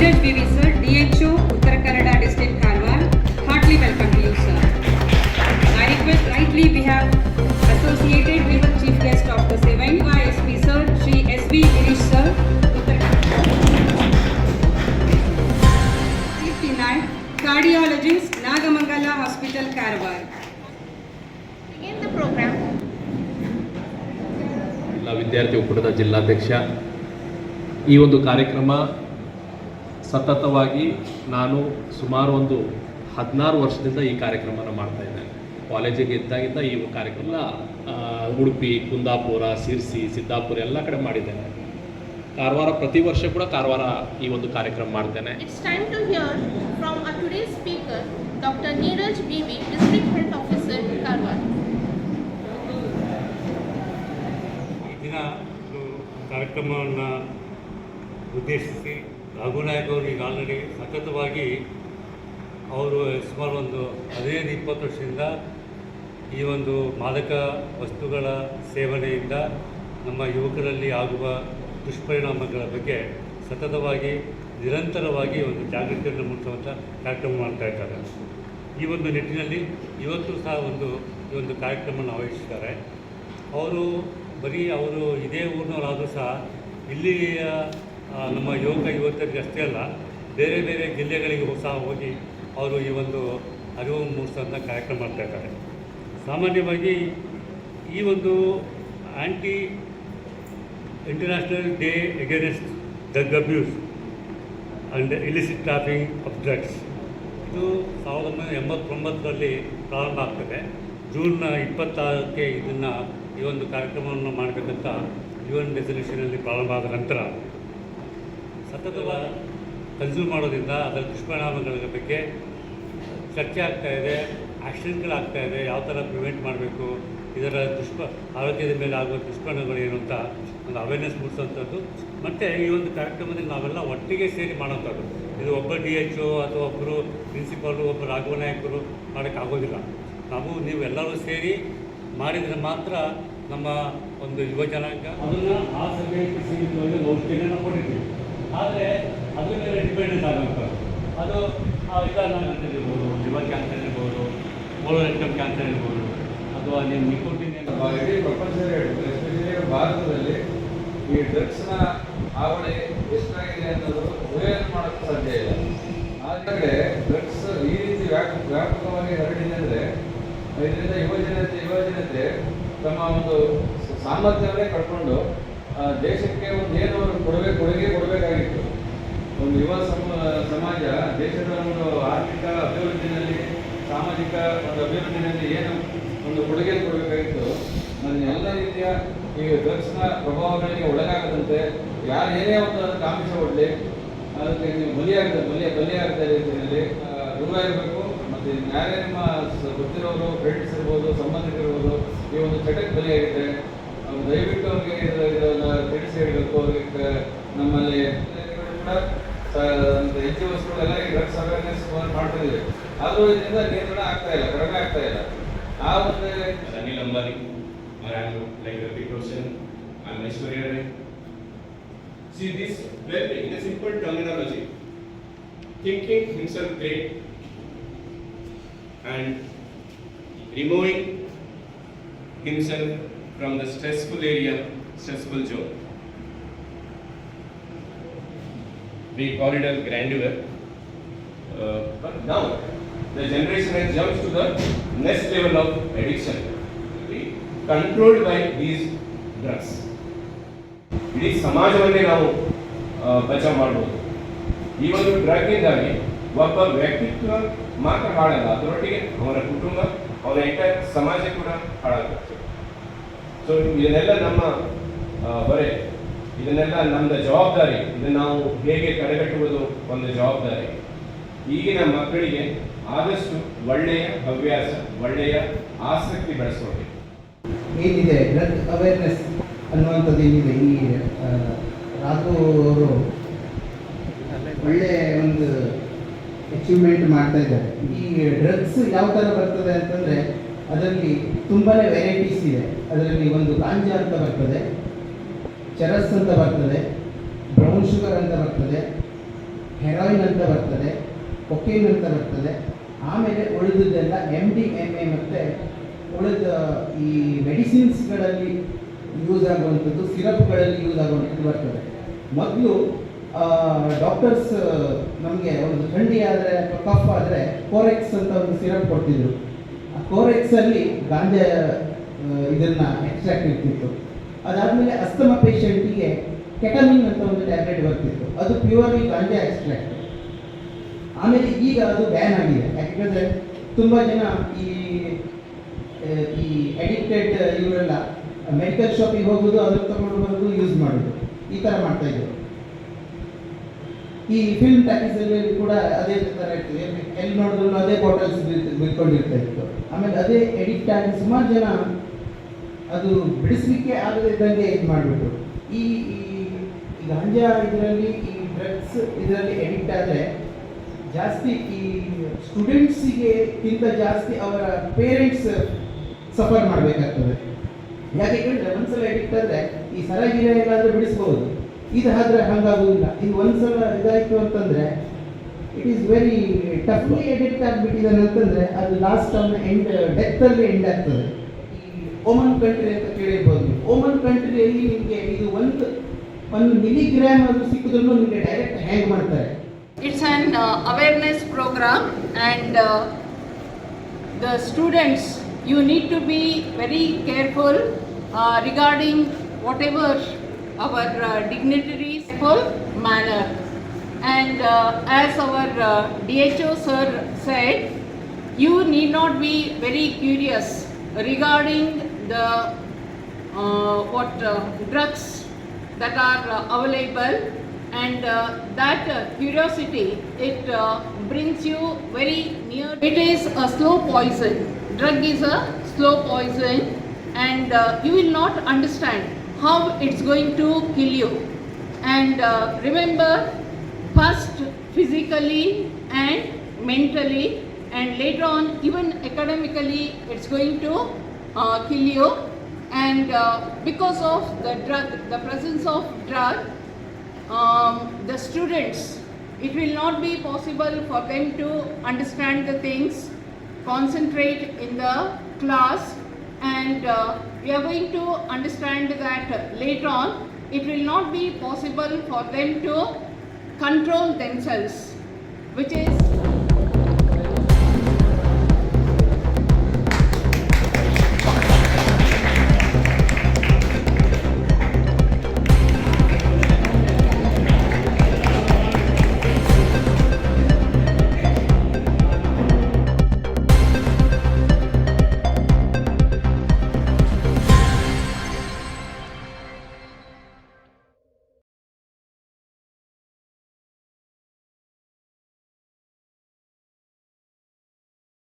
Neeraj Bibi sir, DHO, Uttara Kannada District, Karwar. Heartily welcome to you, sir. I request rightly we have associated with the chief guest of the event, ISP sir, Shri S.V. Girish sir, Uttara Fifty nine, cardiologist, Nagamangala Hospital, Karwar. Begin the program. ಎಲ್ಲ ವಿದ್ಯಾರ್ಥಿ ಒಕ್ಕೂಟದ ಜಿಲ್ಲಾಧ್ಯಕ್ಷ ಈ ಒಂದು ಕಾರ್ಯಕ್ರಮ ಸತತವಾಗಿ ನಾನು ಸುಮಾರು ಒಂದು ಹದಿನಾರು ವರ್ಷದಿಂದ ಈ ಕಾರ್ಯಕ್ರಮನ ಮಾಡ್ತಾ ಇದ್ದೇನೆ. ಕಾಲೇಜಿಗೆ ಇದ್ದಾಗಿಂದ ಈ ಕಾರ್ಯಕ್ರಮ ಉಡುಪಿ ಕುಂದಾಪುರ ಸಿರ್ಸಿ ಸಿದ್ದಾಪುರ ಎಲ್ಲ ಕಡೆ ಮಾಡಿದ್ದೇನೆ. ಕಾರವಾರ ಪ್ರತಿ ವರ್ಷ ಕೂಡ ಕಾರವಾರ ಈ ಒಂದು ಕಾರ್ಯಕ್ರಮ ಮಾಡ್ತೇನೆ. It's time Officer, Karwar. ಈ ದಿನ ಕಾರ್ಯಕ್ರಮವನ್ನು ಉದ್ದೇಶಿಸಿ ರಘುನಾಯಕ್ ಅವರು ಈಗ ಆಲ್ರೆಡಿ ಸತತವಾಗಿ ಅವರು ಸುಮಾರು ಒಂದು ಹದಿನೈದು, ಇಪ್ಪತ್ತು ವರ್ಷದಿಂದ ಈ ಒಂದು ಮಾದಕ ವಸ್ತುಗಳ ಸೇವನೆಯಿಂದ ನಮ್ಮ ಯುವಕರಲ್ಲಿ ಆಗುವ ದುಷ್ಪರಿಣಾಮಗಳ ಬಗ್ಗೆ ಸತತವಾಗಿ, ನಿರಂತರವಾಗಿ ಒಂದು ಜಾಗೃತಿಯನ್ನು ಮೂಡಿಸುವಂಥ ಕಾರ್ಯಕ್ರಮ ಮಾಡ್ತಾ ಇದ್ದಾರೆ. ಈ ಒಂದು ನಿಟ್ಟಿನಲ್ಲಿ ಇವತ್ತು ಸಹ ಒಂದು, ಈ ಒಂದು ಕಾರ್ಯಕ್ರಮವನ್ನು ಆಯೋಜಿಸಿದ್ದಾರೆ. ಅವರು ಬರೀ ಅವರು ಇದೇ ಊರಿನವರಾದರೂ ಸಹ ಇಲ್ಲಿಯ ನಮ್ಮ ಯುವಕ ಯುವತಿಯರಿಗೆ ಅಷ್ಟೇ ಅಲ್ಲ, ಬೇರೆ ಬೇರೆ ಜಿಲ್ಲೆಗಳಿಗೆ ಹೊಸ ಹೋಗಿ ಅವರು ಈ ಒಂದು ಅರಿವು ಮೂಡಿಸೋದನ್ನ ಕಾರ್ಯಕ್ರಮ ಮಾಡ್ತಾ ಇದ್ದಾರೆ. ಸಾಮಾನ್ಯವಾಗಿ ಈ ಒಂದು anti international day against drug abuse and illicit trafficking of drugs ಇದು ಸಾವಿರದ ಒಂಬೈನೂರ ಎಂಬತ್ತೊಂಬತ್ತರಲ್ಲಿ ಪ್ರಾರಂಭ ಆಗ್ತದೆ. ಜೂನ್ನ ಇಪ್ಪತ್ತಾರಕ್ಕೆ ಇದನ್ನು ಈ ಒಂದು ಕಾರ್ಯಕ್ರಮವನ್ನು ಮಾಡಬೇಕಂತ ಯು ಎನ್ ರೆಸಲ್ಯೂಷನಲ್ಲಿ ಪ್ರಾರಂಭ ಆದ ನಂತರ ಸತತವ ಕನ್ಸ್ಯೂಮ್ ಮಾಡೋದ್ರಿಂದ ಅದರ ದುಷ್ಪರಿಣಾಮಗಳ ಬಗ್ಗೆ ಚರ್ಚೆ ಆಗ್ತಾ ಇದೆ ಆಕ್ಸಿಡೆಂಟ್ಗಳಾಗ್ತಾ ಇದೆ ಯಾವ ಥರ ಪ್ರಿವೆಂಟ್ ಮಾಡಬೇಕು ಇದರ ದುಷ್ಪ ಆರೋಗ್ಯದ ಮೇಲೆ ಆಗುವ ದುಷ್ಪರಿಣಾಮಗಳು ಏನು ಅಂತ ಒಂದು ಅವೇರ್ನೆಸ್ ಮೂಡಿಸುವಂಥದ್ದು ಮತ್ತು ಈ ಒಂದು ಕಾರ್ಯಕ್ರಮದಲ್ಲಿ ನಾವೆಲ್ಲ ಒಟ್ಟಿಗೆ ಸೇರಿ ಮಾಡೋಂಥದ್ದು ಇದು ಒಬ್ಬ ಡಿ ಎಚ್ ಒ ಅಥವಾ ಒಬ್ಬರು ಪ್ರಿನ್ಸಿಪಾಲು ಒಬ್ಬ ರಾಘವ ನಾಯಕರು ಮಾಡೋಕ್ಕಾಗೋದಿಲ್ಲ ನಾವು ನೀವು ಎಲ್ಲರೂ ಸೇರಿ ಮಾಡಿದರೆ ಮಾತ್ರ ನಮ್ಮ ಒಂದು ಯುವ ಜನಾಂಗ ಅದನ್ನು ಆ ಸಭೆಯಲ್ಲಿ ಔಷಧಿಯನ್ನು ಕೊಟ್ಟಿದ್ದೀವಿ ಆದರೆ ಅದ್ರ ಮೇಲೆ ಡಿಪೆಂಡೆನ್ಸ್ ಆಗುವಂಥದ್ದು ಅದು ವಿಧಾನ ಇರ್ಬೋದು ಲಿವರ್ ಕ್ಯಾನ್ಸರ್ ಇರ್ಬೋದು ಕೋಲೋರೆಕ್ಟಮ್ ಕ್ಯಾನ್ಸರ್ ಇರ್ಬೋದು, ಅಥವಾ ನಿಮ್ಮ ನಿಕೋಟಿನ್ ಇಡೀ ಪ್ರಪಂಚ ಭಾರತದಲ್ಲಿ ಈ ಡ್ರಗ್ಸ್ನ ಹಾವಳಿ ಎಷ್ಟಾಗಿದೆ ಅನ್ನೋದು ಊಹೆಯನ್ನು ಮಾಡೋಕ್ಕೆ ಸಾಧ್ಯ ಇಲ್ಲ. ಆದರೆ ಡ್ರಗ್ಸ್ ಈ ರೀತಿ ವ್ಯಾಪ ವ್ಯಾಪಕವಾಗಿ ಹರಡಿದೆ ಅಂದರೆ ಇದರಿಂದ ಯುವಜನತೆ ಯುವಜನತೆ ತಮ್ಮ ಒಂದು ಸಾಮರ್ಥ್ಯವನ್ನೇ ಕಳ್ಕೊಂಡು ದೇಶಕ್ಕೆ ಒಂದು ಏನು ಅವರು ಕೊಡಬೇಕು ಕೊಡುಗೆ ಕೊಡಬೇಕಾಗಿತ್ತು. ಒಂದು ಯುವ ಸಮ, ಸಮಾಜ, ದೇಶದ ಒಂದು ಆರ್ಥಿಕ ಅಭಿವೃದ್ಧಿನಲ್ಲಿ, ಸಾಮಾಜಿಕ ಒಂದು ಅಭಿವೃದ್ಧಿನಲ್ಲಿ ಏನು ಒಂದು ಕೊಡುಗೆ ಕೊಡಬೇಕಾಗಿತ್ತು. ಅದನ್ನ ಎಲ್ಲ ರೀತಿಯ ಈ ಡ್ರಗ್ಸ್ನ ಪ್ರಭಾವಗಳಿಗೆ ಒಳಗಾಗದಂತೆ ಯಾರು ಏನೇ ಒಂದು ಆಮಿಷ ಒಡ್ಲಿ, ಅದಕ್ಕೆ ನೀವು ಬಲಿಯಾಗದ ಬಲಿಯ ಬಲಿಯಾಗದ ರೀತಿಯಲ್ಲಿ ದೂರ ಇರಬೇಕು. ಮತ್ತು ಯಾರೇ ನಿಮ್ಮ ಗೊತ್ತಿರೋರು ಫ್ರೆಂಡ್ಸ್ ಇರ್ಬೋದು, ಸಂಬಂಧಿಕರಿರ್ಬೋದು, ಈ ಒಂದು ಚಟಕ್ಕೆ ಬಲಿಯಾಗಿದೆ ದಯವಿಟ್ಟು ಅವ್ರಿಗೆ ತಿಳಿಸಿ ಇಡಬೇಕು ಅವ್ರಿಗೆ ನಮ್ಮಲ್ಲಿ ಕೂಡ ಹೆಚ್ಚಿನ ವಸ್ತುಗಳೆಲ್ಲ ಎರಡು ಸಾವಿರ ಸ್ಮಾರ್ ಮಾಡಿದೆ ಅದು ನಿರ್ಮಾಣ ಆಗ್ತಾ ಇಲ್ಲ ರಂಡ ಆಗ್ತಾ ಇಲ್ಲ. ಆ ಬಂದರೆ ಅನಿಲ್ ಅಂಬಾನಿ ಮರಳು like vision and mission see this where is important terminology thinking ನಿಸ್ ಅನ್ plate and removing from the stressful area, stressful zone. We call it as grandeur. Uh, but now, the generation has jumped to the next level of addiction, okay, controlled by these drugs. ಇಡೀ ಸಮಾಜವನ್ನೇ ನಾವು ಆ, ಬಚಾವ್ ಮಾಡ್ಬೋದು ಈ ಒಂದು ಡ್ರಗ್ಗಿಂದಾಗಿ ಒಬ್ಬ ವ್ಯಕ್ತಿತ್ವ ಮಾತ್ರ ಹಾಳಲ್ಲ ಅದರೊಟ್ಟಿಗೆ ಅವನ ಕುಟುಂಬ ಅವನ ಎಂಟೈರ್ ಸಮಾಜ ಕೂಡ ಹಾಳಾಗುತ್ತೆ ಸೊ ಇದನ್ನೆಲ್ಲ ನಮ್ಮ ಬರೆ, ಇದನ್ನೆಲ್ಲ ನಮ್ದು ಜವಾಬ್ದಾರಿ. ಇದನ್ನು ನಾವು ಹೇಗೆ ತಡೆಗಟ್ಟುವುದು ಒಂದು ಜವಾಬ್ದಾರಿ. ಈಗಿನ ಮಕ್ಕಳಿಗೆ ಆದಷ್ಟು ಒಳ್ಳೆಯ ಹವ್ಯಾಸ, ಒಳ್ಳೆಯ ಆಸಕ್ತಿ ಬೆಳೆಸ್ಕೊಳ್ಬೇಕು. ಏನಿದೆ? ಡ್ರಗ್ ಅವೇರ್ನೆಸ್ ಅನ್ನುವಂಥದ್ದು ಏನಿದೆ? ಈ ರಾಘು ಅವರು ಒಳ್ಳೆ ಒಂದು ಅಚೀವ್ಮೆಂಟ್ ಮಾಡ್ತಾ ಇದ್ದಾರೆ. ಈ ಡ್ರಗ್ಸ್ ಯಾವ ಥರ ಬರ್ತದೆ ಅಂತಂದರೆ ಅದರಲ್ಲಿ ತುಂಬಾ ವೆರೈಟೀಸ್ ಇದೆ. ಅದರಲ್ಲಿ ಒಂದು ಗಾಂಜಾ ಅಂತ ಬರ್ತದೆ ಚರಸ್ ಅಂತ ಬರ್ತದೆ ಬ್ರೌನ್ ಶುಗರ್ ಅಂತ ಬರ್ತದೆ ಹೆರಾಯಿನ್ ಅಂತ ಬರ್ತದೆ ಕೊಕೇನ್ ಅಂತ ಬರ್ತದೆ. ಆಮೇಲೆ ಉಳಿದದ್ದೆಲ್ಲ ಎಂ ಡಿ ಎಂ ಎ ಮತ್ತು ಉಳಿದ ಈ ಮೆಡಿಸಿನ್ಸ್ಗಳಲ್ಲಿ ಯೂಸ್ ಆಗುವಂಥದ್ದು ಸಿರಪ್ಗಳಲ್ಲಿ ಯೂಸ್ ಆಗುವಂಥದ್ದು ಬರ್ತದೆ. ಮೊದಲು ಡಾಕ್ಟರ್ಸ್ ನಮಗೆ ಒಂದು ಥಂಡಿ ಆದರೆ ಅಥವಾ ಕಫ್ ಆದರೆ ಕೋರೆಕ್ಸ್ ಅಂತ ಒಂದು ಸಿರಪ್ ಕೊಡ್ತಿದ್ರು. ಆ ಕೋರೆಕ್ಸಲ್ಲಿ ಗಾಂಜಾ ಇದನ್ನ ಎಕ್ಸ್ಟ್ರಾಕ್ಟ್ ಇರ್ತಿತ್ತು ಅದಾದ್ಮೇಲೆ ಅಸ್ತಮ ಪೇಷಂಟಿಗೆ ಕೆಟಮಿನ್ ಅಂತ ಒಂದು ಟ್ಯಾಬ್ಲೆಟ್ ಬರ್ತಿತ್ತು. ಅದು ಪ್ಯೂರ್ಲಿ ಗಾಂಜಾ ಎಕ್ಸ್ಟ್ರಾಕ್ಟ್ ಆಮೇಲೆ ಈಗ ಅದು ಬ್ಯಾನ್ ಆಗಿದೆ. ಯಾಕಂದ್ರೆ ತುಂಬ ಜನ ಈ ಈ ಅಡಿಕ್ಟೆಡ್ ಇವರೆಲ್ಲ ಮೆಡಿಕಲ್ ಶಾಪಿಗೆ ಹೋಗೋದು, ಅದನ್ನು ತಗೊಂಡು ಬರೋದು ಯೂಸ್ ಮಾಡೋದು. ಈ ಥರ ಮಾಡ್ತಾ ಇದ್ರು. ಈ ಫಿಲ್ಮ್ ಟಾಕೀಸಲ್ಲಿ ಕೂಡ ಅದೇ ಥರ ಇರ್ತದೆ. ಎಲ್ಲಿ- ನೋಡಿದ್ರು ಅದೇ ಬಾಟಲ್ಸ್ ಬಿಟ್ಕೊಂಡಿರ್ತಾ ಇತ್ತು ಆಮೇಲೆ ಅದೇ ಎಡಿಕ್ಟ್ ಆಗಿ ಸುಮಾರು ಜನ ಅದು ಬಿಡಿಸ್ಲಿಕ್ಕೆ ಆಗದಿದ್ದಂಗೆ ಇದು ಮಾಡಿಬಿಟ್ರು. ಈ ಈ ಗಾಂಜಾ ಇದರಲ್ಲಿ, ಈ ಡ್ರಗ್ಸ್ ಇದರಲ್ಲಿ ಎಡಿಕ್ಟ್ ಆದರೆ ಜಾಸ್ತಿ ಈ ಸ್ಟೂಡೆಂಟ್ಸಿಗೆ ಗಿಂತ ಜಾಸ್ತಿ ಅವರ ಪೇರೆಂಟ್ಸ್ ಸಫರ್ ಮಾಡಬೇಕಾಗ್ತದೆ. ಯಾಕೆ ಹೇಳಿದ್ರೆ ಒಂದ್ಸಲ ಎಡಿಕ್ಟ್ ಆದರೆ ಈ ಸರಗಿರ ಎಲ್ಲಾದರೂ ಬಿಡಿಸ್ಬೋದು. ಇದು ಆದ್ರೆ ಹಂಗಾಗುವುದಿಲ್ಲ. ಇದು ಒಂದ್ಸಲ ಇದಾಯಿತು ಅಂತಂದ್ರೆ it is very toughly addict ಆಗಿಬಿಟ್ಟಿದ್ದಾನೆ ಅಂತಂದ್ರೆ, ಅದು ಲಾಸ್ಟ್ ಅವನ ಎಂಡ್ ಡೆತ್ತಲ್ಲಿ ಎಂಡ್ ಆಗ್ತದೆ. ಓಮನ್ ಕಂಟ್ರಿ ಅಂತ ಕೇಳಿರ್ಬೋದು. ಓಮನ್ ಕಂಟ್ರಿಯಲ್ಲಿ ನಿಮಗೆ ಇದು ಒಂದು ಒಂದು ಮಿಲಿಗ್ರಾಮ್ ಅದು ಸಿಕ್ಕಿದ್ರು ನಿಮಗೆ ಡೈರೆಕ್ಟ್ ಹ್ಯಾಂಗ್ ಮಾಡ್ತಾರೆ. It's an awareness program and the students you need to be very careful regarding whatever our uh, dignitaries full manner. And uh, as our uh, DHO sir said, you need not be very curious regarding the what drugs that are available and uh, that uh, curiosity it uh, brings you very near. It is a slow poison. Drug is a slow poison and you will not understand how it's going to kill you. And uh, remember first physically and mentally and later on even academically it's going to uh, kill you. And uh, because of the drug the presence of drug um, the students it will not be possible for them to understand the things concentrate in the class and uh, we are going to understand that later on it will not be possible for them to control themselves which is